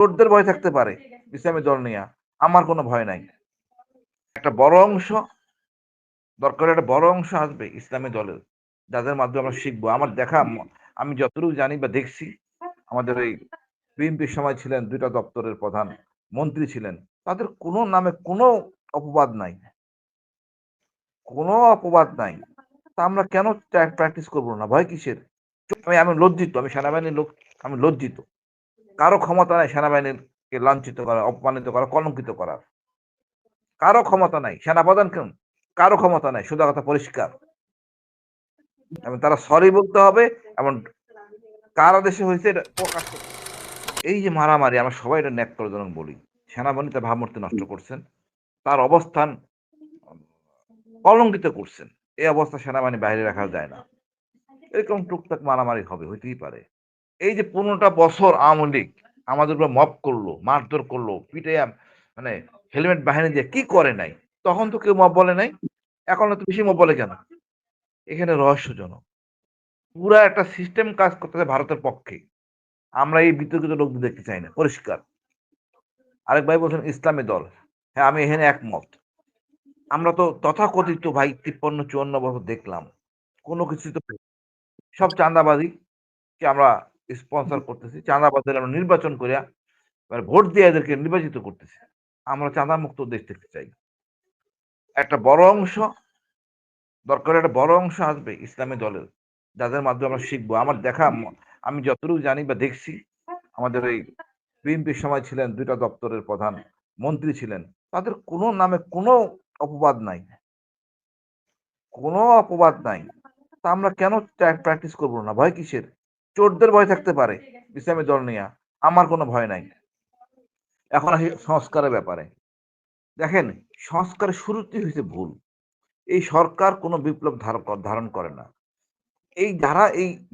চোরদের ভয় থাকতে পারে ইসলামী দল নিয়ে। আমার কোনো ভয় নাই। একটা বড় অংশ, দরকার একটা বড় অংশ আসবে ইসলামী দলের। যাদের মাধ্যমে আমরা শিখব। আমার দেখা, আমি যতটুকু জানি বা দেখছি, আমাদের এই বিএনপির সময় ছিলেন দুইটা দপ্তরের প্রধান মন্ত্রী ছিলেন। তাদের কোনো নামে কোনো অপবাদ নাই। কোনো অপবাদ নাই। তা আমরা কেন প্র্যাকটিস করব না? ভয় কিসের? আমি আমি লজ্জিত। আমি সেনাবাহিনীর লোক, আমি লজ্জিত। কারও ক্ষমতা নাই সেনাবাহিনীকে লাঞ্ছিত করা, অপমানিত করা, কলঙ্কিত করার কারও ক্ষমতা নাই, সেনাপ্রধান কেন কারও ক্ষমতা নাই, সোজা কথা পরিষ্কার। এবং তারা সরি বলতে হবে, এবং কার দেশে হয়েছে এটা প্রকাশ এই যে মারামারি, আমরা সবাই এটা ন্যাক্তরজনক বলি। সেনাবাহিনী তার ভাবমূর্তি নষ্ট করছেন, তার অবস্থান কলঙ্কিত করছেন। এই অবস্থা সেনাবাহিনী বাইরে রাখা যায় না। এরকম টুকটাক মারামারি হবে, হইতেই পারে। এই যে পনেরোটা বছর আওয়ামী লীগ আমাদের উপর মপ করল, মারধর করল পিটে মানে হেলমেট বাহিনী দিয়ে কি করে নাই? তখন তো কেউ মপ বলে নাই, এখন তো বেশি মপ বলে কেন? এখানে রহস্যজনক। পুরা একটা সিস্টেম কাজ করতেছে ভারতের পক্ষে। আমরা এই বিতর্কিত লোকদের দেখতে চাই না, পরিষ্কার। আরেক ভাই বলছেন, ইসলামী দল। হ্যাঁ আমি এখানে একমত। আমরা তো তথাকথিত ভাই তিপ্পান্ন, চুয়ান্ন বছর দেখলাম। কোনো কিছু তো সব চাঁদাবাজি কে আমরা স্পন্সর করতেছি চাঁদাবাজদের আমরা নির্বাচন করিয়া ভোট দিয়ে এদেরকে নির্বাচিত করতেছি। আমরা চাঁদা মুক্ত দেশ দেখতে চাই। একটা বড় অংশ দরকার একটা বড় অংশ আসবে ইসলামী দলের। যাদের মাধ্যমে আমরা শিখব। আমার দেখা আমি যতটুকু জানি বা দেখছি আমাদের এই বিএনপির সময় ছিলেন দুইটা দপ্তরের প্রধান মন্ত্রী ছিলেন। তাদের কোনো নামে কোনো অপবাদ নাই। কোনো অপবাদ নাই। তা আমরা কেন প্র্যাকটিস করব না? ভয় কিসের? চোরদের ভয় থাকতে পারে ইসলামী দল নিয়ে। আমার কোনো ভয় নাই। এখন আসি সংস্কারের ব্যাপারে। দেখেন, সংস্কারের শুরুতেই হয়েছে ভুল। এই সরকার কোনো বিপ্লব ধার- ধারণ করে না। এই যারা এই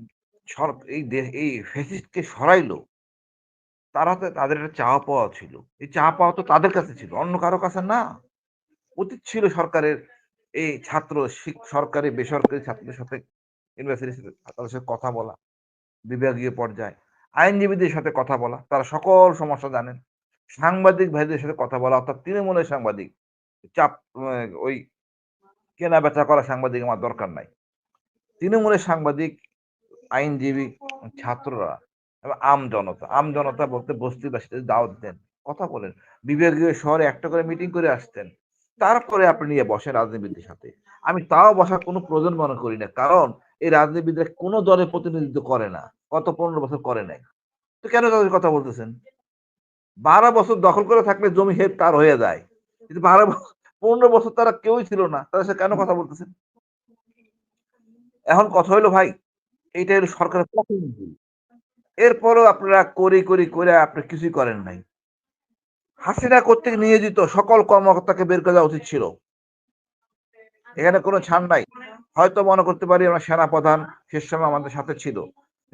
এই এই ফ্যাসিস্টকে সরাইলো, তারা তো তাদের একটা চাওয়া পাওয়া ছিল। এই চাওয়া পাওয়া তো তাদের কাছে ছিল, অন্য কারও কাছে না। উচিত ছিল সরকারের এই ছাত্র সরকারি, বেসরকারি ছাত্রদের সাথে ইউনিভার্সিটির সাথে তাদের সাথে কথা বলা। বিভাগীয় পর্যায়ে। আইনজীবীদের সাথে কথা বলা, তারা সকল সমস্যা জানেন। সাংবাদিক ভাইদের সাথে কথা বলা, অর্থাৎ তৃণমূলের সাংবাদিক। চাপ ওই কেনা বেচা করা সাংবাদিক আমার দরকার নাই। তৃণমূলের সাংবাদিক, আইনজীবী, ছাত্ররা এবং আম জনতা আম জনতা বলতে বস্তিবাসীদের দাওয়াত দেন, কথা বলেন। বিভাগীয় শহরে একটা করে মিটিং করে আসতেন। তারপরে আপনি নিয়ে বসেন রাজনীতিবিদদের সাথে। আমি তাও বসার কোনো প্রয়োজন মনে করি না। কারণ এই রাজনীতিবিদরা কোনো দলের প্রতিনিধিত্ব করে না। গত পনেরো বছর করে নাই। তো কেন তাদের কথা বলতেছেন? বারো বছর দখল করে থাকলে জমি হেপ তার হয়ে যায়। কিন্তু বারো পনেরো বছর তারা কেউই ছিল না। তাদের সাথে কেন কথা বলতেছেন? এখন কথা হইল, ভাই, এইটা হলো সরকারের ভুল। এরপরও আপনারা করি করি করে আপনি কিছুই করেন নাই। হাসিনা কর্তৃক নিয়োজিত সকল কর্মকর্তাকে বের করে দেওয়া উচিত ছিল। এখানে কোনো ছাড় নাই। হয়তো মনে করতে পারি আমরা সেনাপ্রধান শেষ সময় আমাদের সাথে ছিল।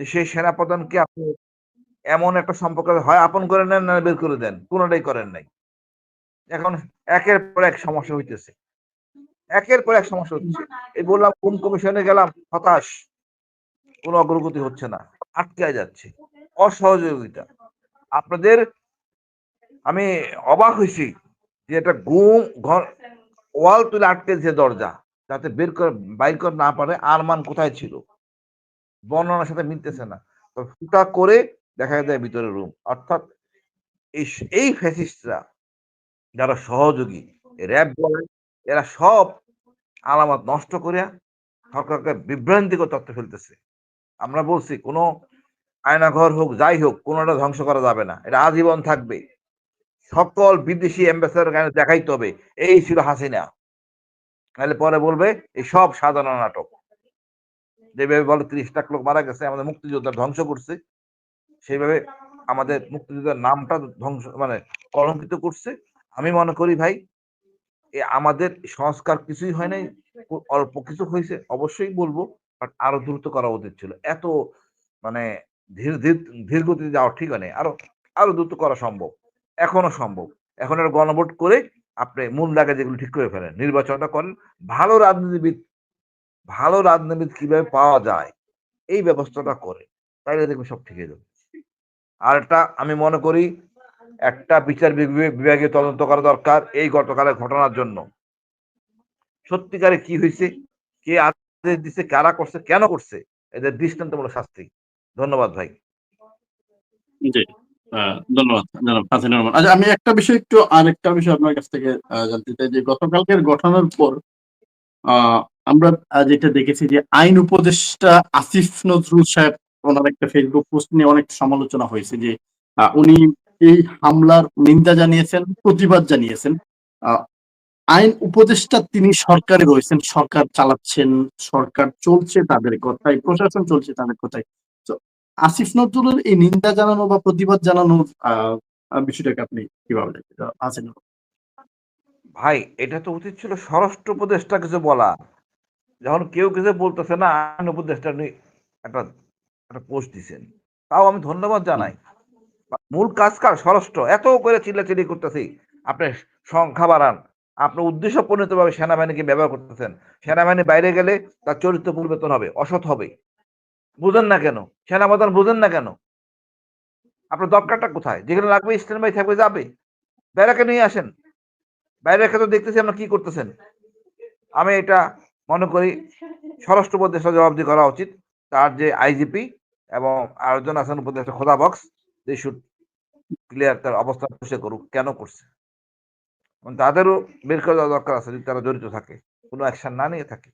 সেই সেনাপ্রধানকে আপনি এমন একটা সম্পর্ক হয়, আপন করে নেন না বের করে দেন? কোনোটাই করেন নাই। এখন একের পর এক সমস্যা হইতেছে। একের পর এক সমস্যা হচ্ছে এই বললাম, কোন কমিশনে গেলাম? হতাশ। কোনো অগ্রগতি হচ্ছে না। আটকে যাচ্ছে। অসহযোগিতা। আপনাদের আমি অবাক হয়েছি যে এটা গুম ঘর, ওয়াল তুলে আটকে দিয়েছে দরজা, যাতে বের করে, বাইর করে না পারে আরমান কোথায় ছিল? বর্ণনার সাথে মিলতেছে না। তো ফুটা করে দেখা যায় ভিতরে রুম। অর্থাৎ এই এই ফ্যাসিস্টরা যারা সহযোগী র্যাব বলে, এরা সব আলামত নষ্ট করিয়া সরকারকে বিভ্রান্তিকর তথ্য ফেলতেছে। আমরা বলছি, কোনো আয়নাঘর হোক, যাই হোক, কোনোটা ধ্বংস করা যাবে না। এটা আজীবন থাকবে। সকল বিদেশি অ্যাম্বাসেডার দেখাইতে হবে। এই ছিল হাসিনা। নাহলে পরে বলবে, এই সব সাধারণ নাটক। যেভাবে বলে ত্রিশ লাখ লোক মারা গেছে, আমাদের মুক্তিযোদ্ধা ধ্বংস করছে সেইভাবে আমাদের মুক্তিযোদ্ধার নামটা ধ্বংস মানে কলঙ্কিত করছে। আমি মনে করি ভাই আমাদের সংস্কার কিছুই হয় নাই অল্প কিছু হয়েছে, অবশ্যই বলব বাট আরও দ্রুত করা উচিত ছিল। এত মানে ধীর ধীর ধীর গতিতে যাওয়া ঠিক নেই আরও আরও দ্রুত করা সম্ভব। এখনও সম্ভব। এখন একটা গণভোট করে আপনি মূল জায়গায় যেগুলো ঠিক করে ফেলেন। নির্বাচনটা করেন। ভালো রাজনীতিবিদ ভালো রাজনীতিবিদ কীভাবে পাওয়া যায়, এই ব্যবস্থাটা করে, তাইলে দেখবেন সব ঠিক হয়ে যাবে আর একটা আমি মনে করি, একটা বিচার বিভাগে- তদন্ত করা দরকার এই গতকালের ঘটনার জন্য। সত্যিকারে কি হয়েছে, কে আদেশ দিছে, কারা করছে, কেন করছে, এদের দৃষ্টান্তমূলক শাস্তি। ধন্যবাদ ভাই। ধন্যবাদ আচ্ছা আমি একটা বিষয় একটু, আরেকটা বিষয় আপনার কাছ থেকে জানতে চাই যে গতকালকের ঘটনার পর আমরা যেটা দেখেছি যে আইন উপদেষ্টা আসিফ নজরুল সাহেব ওনার একটা ফেসবুক পোস্ট নিয়ে অনেক সমালোচনা হয়েছে যে উনি এই হামলার নিন্দা জানিয়েছেন প্রতিবাদ জানিয়েছেন। আইন উপদেষ্টা তিনি সরকারে রয়েছেন সরকার চালাচ্ছেন সরকার চলছে তাদের কথায় প্রশাসন চলছে তাদের কথায়। তো আসিফ নজরুলের এই নিন্দা জানানো বা প্রতিবাদ জানানোর আহ, বিষয়টাকে আপনি কীভাবে আছেন ভাই এটা তো উচিত ছিল স্বরাষ্ট্র উপদেষ্টা কিছু বলা। যখন কেউ কিছু বলতেছে না আইন উপদেষ্টা উনি একটা একটা পোস্ট দিছেন। তাও আমি ধন্যবাদ জানাই। মূল কাজ কার? স্বরাষ্ট্র। এত করে চিল্লাচিল্লি করতেছি। আপনি সংখ্যা বাড়ান। আপনার উদ্দেশ্য পরিণতভাবে সেনাবাহিনীকে ব্যবহার করতেছেন। সেনাবাহিনী বাইরে গেলে তার চরিত্র পরিবর্তন হবে, অসৎ হবে। বুঝেন না কেন? সেনাপ্রধান বুঝেন না কেন? আপনার দরকারটা কোথায়? যেখানে লাগবে স্ট্যান্ড বাই থাকবে, যাবে। ব্যারাকে নিয়ে আসেন। বাইরের তো দেখতেছি আপনার কি করতেছেন। আমি এটা মনে করি স্বরাষ্ট্র উপদেষ্টা জবাবদি করা উচিত। তার যে আইজিপি এবং আয়োজন আছেন উপদেষ্টা খোদা বক্স দে শুড ক্লিয়ার তার অবস্থা সে করুক, কেন করছে? তাদেরও বের করে দেওয়া দরকার আছে, যদি তারা জড়িত থাকে। কোনো অ্যাকশন না নিয়ে থাকে।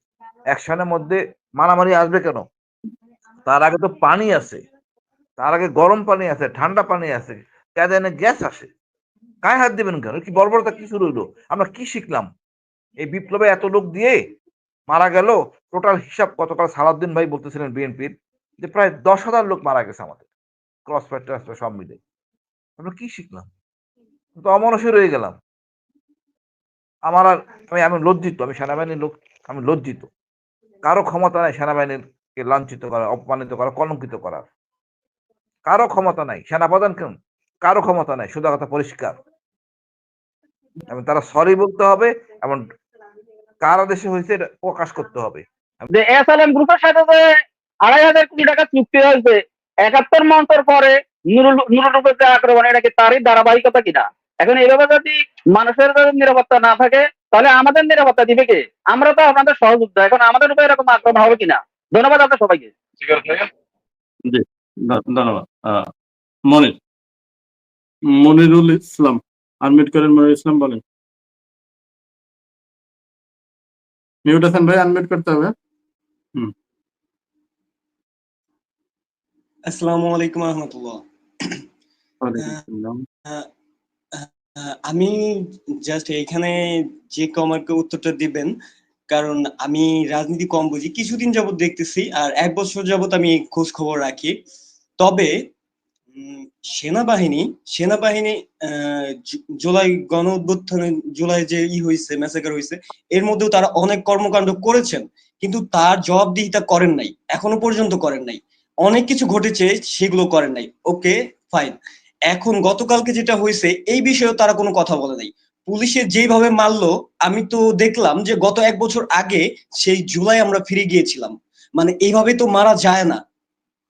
অ্যাকশনের মধ্যে মারামারি আসবে কেন? তার আগে তো পানি আছে। তার আগে গরম পানি আছে, ঠান্ডা পানি আছে। ক্যাদেনে গ্যাস আসে। গায়ে হাত দেবেন কেন? কি বর্বরতা কি শুরু হইল? আমরা কি শিখলাম? এই বিপ্লবে এত লোক দিয়ে মারা গেল টোটাল হিসাব গতকাল সালাউদ্দিন ভাই বলতেছিলেন বিএনপির যে প্রায় দশ হাজার লোক মারা গেছে আমাদের। ক্রস ফায়ার সব মিলে। আমরা কি শিখলাম? তো অমানসই রয়ে গেলাম। আমার আর আমি আমি লজ্জিত, আমি সেনাবাহিনীর লোক, আমি লজ্জিত। কারও ক্ষমতা নাই সেনাবাহিনীকে লাঞ্ছিত করা, অপমানিত করা, কলঙ্কিত করার। কারও ক্ষমতা নাই, সেনাপ্রধান কেন কারও ক্ষমতা নাই শুধু কথা পরিষ্কার। এবং তারা সরি বলতে হবে, এবং কার দেশে হয়েছে প্রকাশ করতে হবে। যে এসএলএম গ্রুপের সাথে যে আড়াই হাজার কোটি টাকা চুক্তি হয়েছে একাত্তর মন্থর পরে নুরুল নুরুল যে আক্রমণ এটা কি তারই ধারাবাহিকতা কিনা? এখন এইভাবে যদি মানুষের যদি নিরাপত্তা না থাকে তাহলে আমাদের নিরাপত্তা দিবে কে? আমরা তো আপনাদের সহযোদ্ধা এখন আমাদের উপরে এরকম আক্রমণ হবে কিনা? ধন্যবাদ আপনার সবাইকে। ধ- ধন্যবাদ। মনির। মনিরুল ইসলাম। আনমিউট করেন মনিরুল ইসলাম বলেন। মিউট আছেন ভাই আনমিউট করতে হবে। আসসালামু আলাইকুম রহমতুল্লাহ। আমি জাস্ট এখানে যে আমাকে উত্তরটা দিবেন কারণ আমি রাজনীতি কম বুঝি। কিছুদিন যাবত দেখতেছি আর এক বছর যাবত আমি খোঁজ খবর রাখি। তবে সেনাবাহিনী সেনাবাহিনী জুলাই গণ অভ্যুত্থানে, জুলাই যে ই হয়েছে ম্যাসাকার হয়েছে এর মধ্যেও তারা অনেক কর্মকাণ্ড করেছেন, কিন্তু তার জবাবদিহিতা করেন নাই, এখনও পর্যন্ত করেন নাই। অনেক কিছু ঘটেছে, সেগুলো করেন নাই। ওকে ফাইন এখন গতকালকে যেটা হয়েছে এই বিষয়েও তারা কোনো কথা বলে নাই। পুলিশে যেভাবে মারলো, আমি তো দেখলাম যে গত এক বছর আগে সেই জুলাই আমরা ফিরে গিয়েছিলাম। মানে এইভাবে তো মারা যায় না।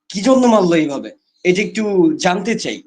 কি জন্য মারলো এইভাবে? এটা একটু জানতে চাই।